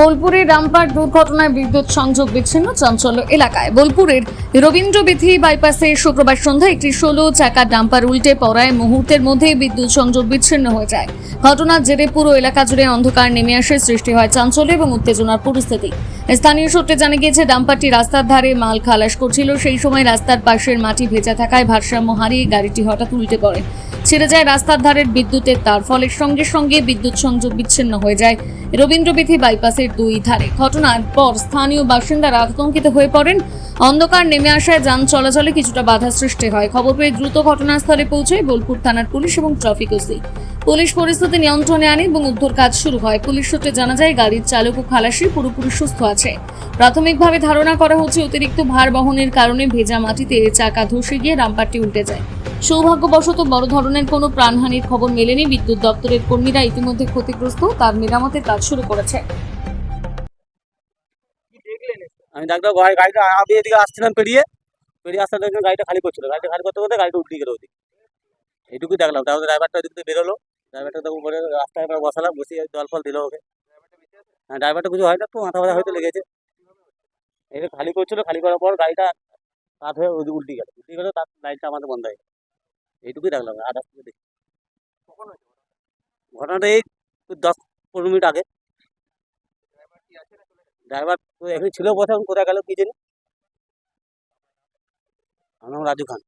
বোলপুরে রামপার দুর্ঘটনায় বিদ্যুৎ সংযোগ বিচ্ছিন্ন চাঞ্চল্য এলাকায়। বোলপুরের রবীন্দ্রবিথি বাইপাসে শুক্রবার সন্ধ্যায় একটি ষোলো চাকা ডাম্পার উল্টে পড়ায় মুহূর্তের মধ্যেই বিদ্যুৎ সংযোগ বিচ্ছিন্ন হয়ে যায়। ঘটনার জেরে পুরো এলাকা জুড়ে অন্ধকার নেমে আসে, সৃষ্টি হয় চাঞ্চল্য এবং উত্তেজনার পরিস্থিতি। স্থানীয় সূত্রে জানা গিয়েছে, ডাম্পারটি রাস্তার ধারে মাল খালাস করছিল। সেই সময় রাস্তার পাশের মাটি ভেজা থাকায় ভারসাম্য হারিয়ে গাড়িটি হঠাৎ উল্টে পড়ে। ছেড়ে যায় রাস্তার ধারের বিদ্যুতের তার ফলে সঙ্গে সঙ্গে বিদ্যুৎ সংযোগ বিচ্ছিন্ন হয়ে যায়। রবীন্দ্রবিথি বাইপাসের দুই ধারে। ঘটনার পর স্থানীয় বাসিন্দারা আতঙ্কিত হয়ে পড়েন। অন্ধকার নেমে আসায় যান চলাচলে কিছুটা বাধা সৃষ্টি হয়। খবর পেয়ে দ্রুত ঘটনাস্থলে পৌঁছায় বোলপুর থানার পুলিশ এবং ট্রাফিক ওসি। পুলিশ পরিস্থিতি নিয়ন্ত্রণে আনে এবং উদ্ধার কাজ শুরু হয়। পুলিশ সূত্রে জানা যায়, গাড়ির চালক ও খালাসি পুরোপুরি সুস্থ আছে। প্রাথমিকভাবে ধারণা করা হচ্ছে, অতিরিক্ত ভার বহনের কারণে ভেজা মাটিতে চাকা ধসে গিয়ে রামপারটি উল্টে যায়। সৌভাগ্যবশত বড় ধরনের কোনো প্রাণহানির খবর মেলেনি। বিদ্যুৎ দপ্তরের কর্মীরা ইতিমধ্যে ক্ষতিগ্রস্ত। তার মেরামতের কাজ শুরু করেছে। আমি ডাক্তার গাড়ি, গাড়িটা আমি এদিকে আসছিলাম পেরিয়ে পেরিয়ে আসতে দেখলাম গাড়িটা খালি করছিল। গাড়িটা খালি করতে করতে গাড়িটা উল্টে গেল ওদিকে। এইটুকুই দেখলাম। তারপরে ড্রাইভারটা ওদিক থেকে বেরোলো। ড্রাইভারটা তো উপরে রাস্তায় এবার বসালাম, বসিয়ে জল ফল দিল ওকে। হ্যাঁ ড্রাইভারটা কিছু হয় না তো, মাথা ব্যথা হয়তো লেগেছে। এটা খালি করছিল, খালি করার পর গাড়িটা কাত হয়ে উল্টে গেল। উল্টে গেল, তার লাইটটা আমাদের বন্ধ হয়ে গেল। এইটুকুই দেখলাম। আর দেখি। ঘটনাটা এই দশ পনেরো মিনিট আগে। ড্রাইভার তো এখানে ছিল কোথায়? কোথায় গেল কি জানি? আমার নাম রাজু খান।